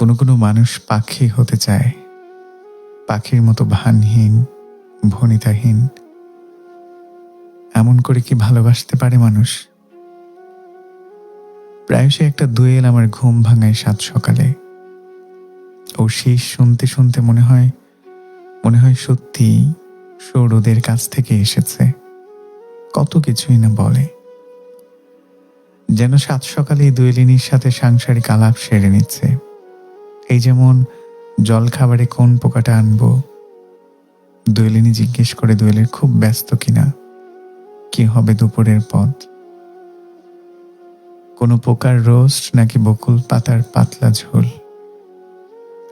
কোনো কোনো মানুষ পাখি হতে চায়। পাখির মতো ভানহীন, ভনিতাহীন। এমন করে কি ভালোবাসতে পারে মানুষ? প্রায়শই একটা দুয়েল আমার ঘুম ভাঙায় সাত সকালে। ও শীষ শুনতে শুনতে মনে হয় মনে হয় সত্যি সৌরদের কাছ থেকে এসেছে। কত কিছুই না বলে। যেন সাত সকালে দুয়েলিনীর সাথে সাংসারিক আলাপ সেরে নিচ্ছে। এই যেমন জল খাবারে কোন পোকাটা আনব? দোয়েলিনী জিজ্ঞেস করে দোয়েলের খুব ব্যস্ত কিনা। কি হবে দুপুরের পথ? কোনো পোকার রোস্ট নাকি বকুল পাতার পাতলা ঝোল?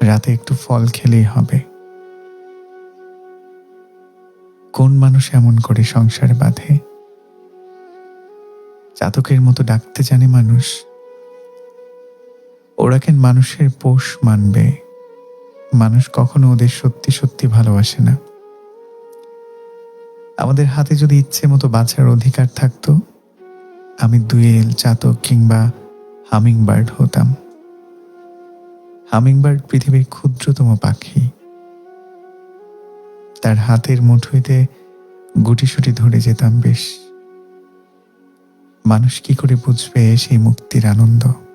রাতে একটু ফল খেলেই হবে। কোন মানুষ এমন করে সংসার বাঁধে? চাতকের মতো ডাকতে জানে মানুষ। ওরা কেন মানুষের পোষ মানবে? মানুষ কখনো ওদের সত্যি সত্যি ভালোবাসে না। আমাদের হাতে যদি ইচ্ছে মতো বাঁচার অধিকার থাকতো, আমি দুয়েল, চাতক কিংবা হামিং বার্ড হতাম। হামিং বার্ড পৃথিবীর ক্ষুদ্রতম পাখি। তার হাতের মুঠোইতে গুটিসুটি ধরে যেতাম বেশ। মানুষ কি করে বুঝবে সেই মুক্তির আনন্দ?